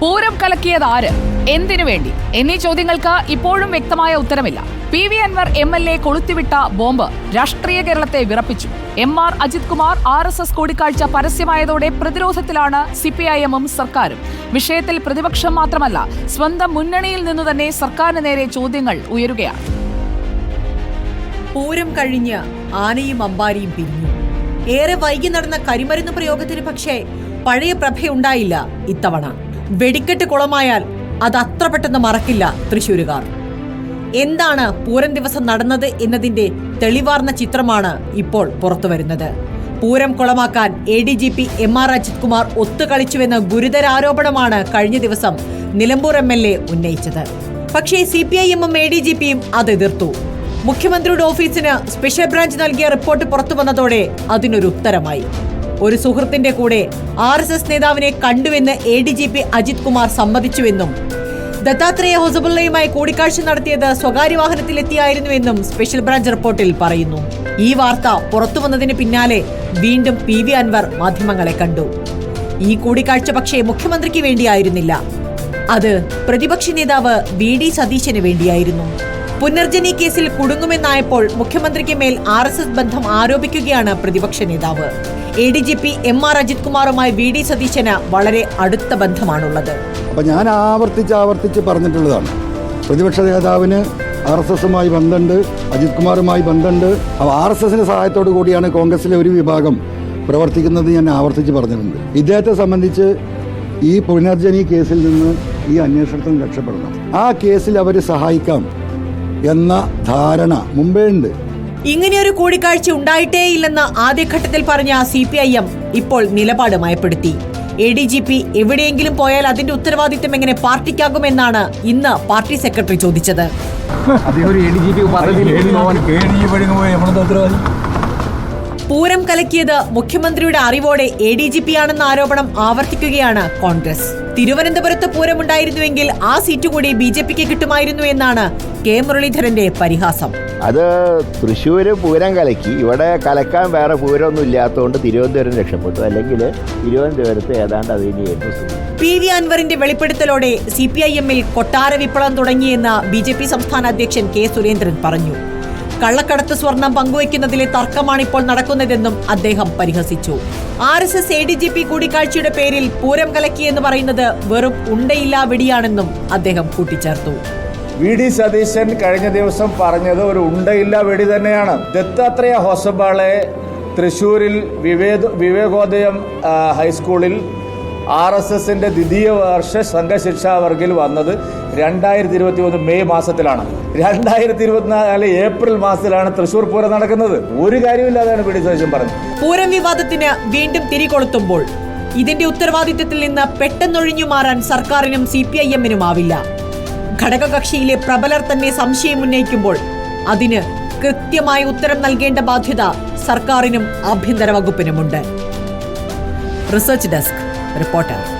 പൂരം കലക്കിയത് ആര്? എന്തിനു വേണ്ടി? എന്നീ ചോദ്യങ്ങൾക്ക് ഇപ്പോഴും വ്യക്തമായ ഉത്തരമില്ല. P V Anvar M L A കൊളുത്തിവിട്ട bomb രാഷ്ട്രീയ കേരളത്തെ വിറപ്പിച്ചു. M R Ajith Kumar R S S കൂടിക്കാഴ്ച പരസ്യമായതോടെ പ്രതിരോധത്തിലാണ് സി പി ഐ എമ്മും സർക്കാരും. വിഷയത്തിൽ പ്രതിപക്ഷം മാത്രമല്ല സ്വന്തം മുന്നണിയിൽ നിന്നു തന്നെ സർക്കാരിന് നേരെ ചോദ്യങ്ങൾ ഉയരുകയാണ്. പൂരം കഴിഞ്ഞ് ആനയും അമ്പാരിയും പിരിഞ്ഞു. ഏറെ വൈകി നടന്ന കരിമരുന്ന് പ്രയോഗത്തിന് പക്ഷേ പഴയ പ്രഭയുണ്ടായില്ല ഇത്തവണ. വെടിക്കെട്ട് കുളമായാൽ അത് അത്ര പെട്ടെന്ന് മറക്കില്ല തൃശൂരുകാർ എന്താണ് പൂരം ദിവസം നടന്നത് എന്നതിന്റെ തെളിവാർന്ന ചിത്രമാണ് ഇപ്പോൾ പുറത്തു വരുന്നത്. Pooram കുളമാക്കാൻ A D G P M R Ajith Kumar ഒത്തുകളിച്ചുവെന്ന ഗുരുതര ആരോപണമാണ് കഴിഞ്ഞ ദിവസം നിലമ്പൂർ എം എൽ എ ഉന്നയിച്ചത്. പക്ഷേ സി പി ഐ എമ്മും എ ഡി ജി പിയും അത് എതിർത്തു. മുഖ്യമന്ത്രിയുടെ ഓഫീസിന് സ്പെഷ്യൽ ബ്രാഞ്ച് നൽകിയ റിപ്പോർട്ട് പുറത്തു വന്നതോടെ അതിനൊരു ഉത്തരമായി ഒരു സുഹൃത്തിന്റെ കൂടെ ആർ എസ് എസ് നേതാവിനെ കണ്ടുവെന്ന് A D G P Ajith Kumar സമ്മതിച്ചുവെന്നും Dattatreya ഹൊസബുള്ളയുമായി കൂടിക്കാഴ്ച നടത്തിയത് സ്വകാര്യ വാഹനത്തിലെത്തിയായിരുന്നുവെന്നും സ്പെഷ്യൽ ബ്രാഞ്ച് റിപ്പോർട്ടിൽ പറയുന്നു. ഈ വാർത്ത പുറത്തു വന്നതിന് പിന്നാലെ വീണ്ടും പി വി അൻവർ മാധ്യമങ്ങളെ കണ്ടു. ഈ കൂടിക്കാഴ്ച പക്ഷേ മുഖ്യമന്ത്രിക്ക് വേണ്ടിയായിരുന്നില്ല. അത് പ്രതിപക്ഷ നേതാവ് വി ഡി സതീശന് വേണ്ടിയായിരുന്നു. പുനർജനി കേസിൽ കുടുങ്ങുമെന്നായപ്പോൾ മുഖ്യമന്ത്രിക്ക് മേൽ ആർ ബന്ധം ആരോപിക്കുകയാണ് പ്രതിപക്ഷ നേതാവ്. A D G P M R Ajith കുമാറുമായി V D സതീശന് വളരെ അടുത്ത ബന്ധമാണുള്ളത്. അപ്പൊ ഞാൻ ആവർത്തിച്ച് ആവർത്തിച്ച് പറഞ്ഞിട്ടുള്ളതാണ്. പ്രതിപക്ഷ നേതാവിന് ആർ എസ് എസുമായി ബന്ധമുണ്ട് അജിത് കുമാറുമായി ബന്ധമുണ്ട് ആർ എസ് എസിന്റെ സഹായത്തോടു കൂടിയാണ് കോൺഗ്രസിലെ ഒരു വിഭാഗം പ്രവർത്തിക്കുന്നത് ഞാൻ ആവർത്തിച്ച് പറഞ്ഞിട്ടുണ്ട്. ഇദ്ദേഹത്തെ സംബന്ധിച്ച് ഈ പുനർജനി കേസിൽ നിന്ന് ഈ അന്വേഷണത്തിൽ രക്ഷപ്പെടണം. ആ കേസിൽ അവർ സഹായിക്കാം എന്ന ധാരണ മുമ്പേ ഉണ്ട് ഇങ്ങനെയൊരു കൂടിക്കാഴ്ച ഉണ്ടായിട്ടേയില്ലെന്ന് ആദ്യഘട്ടത്തിൽ പറഞ്ഞ സി പി ഐ എം ഇപ്പോൾ നിലപാട് മയപ്പെടുത്തി. എ ഡി ജി പി എവിടെയെങ്കിലും പോയാൽ അതിന്റെ ഉത്തരവാദിത്തം എങ്ങനെ പാർട്ടിക്കാകുമെന്നാണ് ഇന്ന് പാർട്ടി സെക്രട്ടറി ചോദിച്ചത്. പൂരം കലക്കിയത് മുഖ്യമന്ത്രിയുടെ അറിവോടെ എ ഡി ജി പി ആണെന്ന ആരോപണം ആവർത്തിക്കുകയാണ് കോൺഗ്രസ്. തിരുവനന്തപുരത്ത് പൂരമുണ്ടായിരുന്നുവെങ്കിൽ ആ സീറ്റ് കൂടി ബി ജെ പിക്ക് കിട്ടുമായിരുന്നു എന്നാണ് കെ മുരളീധരന്റെ പരിഹാസം. അത് തൃശ്ശൂർ പൂരം കലക്കി. ഇവിടെ കലക്കാൻ വേറെ പൂരമൊന്നും ഇല്ലാത്തതുകൊണ്ട് തിരുവനന്തപുരം രക്ഷപ്പെട്ടു. അല്ലെങ്കിൽ തിരുവനന്തപുരത്ത് ഏതാണ്ട് അത് തന്നെയായിരുന്നു സ്ഥിതി. പി വി അൻവറിന്റെ വെളിപ്പെടുത്തലോടെ സി പി ഐ എമ്മിൽ കൊട്ടാര വിപ്ലവം തുടങ്ങിയെന്ന് ബി ജെ പി സംസ്ഥാന അധ്യക്ഷൻ കെ സുരേന്ദ്രൻ പറഞ്ഞു. കള്ളക്കടത്ത് സ്വർണം പങ്കുവയ്ക്കുന്നതിലെ തർക്കമാണ് ഇപ്പോൾ നടക്കുന്നതെന്നും അദ്ദേഹം പരിഹസിച്ചു. R S S A D G P കൂടിക്കാഴ്ചയുടെ പേരിൽ പൂരം കലക്കിയെന്ന് പറയുന്നത് വെറും ഉണ്ടയില്ലാ വെടിയാണെന്നും അദ്ദേഹം കൂട്ടിച്ചേർത്തു. വി ഡി സതീശൻ കഴിഞ്ഞ ദിവസം പറഞ്ഞത് ഒരു ഉണ്ടയില്ല വെടി തന്നെയാണ്. ദത്താത്രേയ ഹോസബാളെ തൃശൂരിൽ വിവേദ വിവേകോദയം ഹൈസ്കൂളിൽ ആർ എസ് എസിന്റെ ദ്വിതീയ വർഷ സംഘശിക്ഷാ വർഗിൽ വന്നത് രണ്ടായിരത്തി ഇരുപത്തി ഒന്ന് മെയ് മാസത്തിലാണ്. രണ്ടായിരത്തി ഇരുപത്തിനാല് ഏപ്രിൽ മാസത്തിലാണ് തൃശൂർ പൂരം നടക്കുന്നത്. ഒരു കാര്യമില്ലാതെയാണ് പി ഡി സതീശൻ പറഞ്ഞത്. പൂരം വിവാദത്തിന് വീണ്ടും തിരികൊളുത്തുമ്പോൾ ഇതിന്റെ ഉത്തരവാദിത്തത്തിൽ നിന്ന് പെട്ടെന്നൊഴിഞ്ഞു മാറാൻ സർക്കാരിനും സി പി ഐ എമ്മിനും ആവില്ല. ഘടകകക്ഷിയിലെ പ്രബലർ തന്നെ സംശയം ഉന്നയിക്കുമ്പോൾ അതിന് കൃത്യമായ ഉത്തരം നൽകേണ്ട ബാധ്യത സർക്കാരിനും ആഭ്യന്തര വകുപ്പിനുമുണ്ട്. Research desk reporter.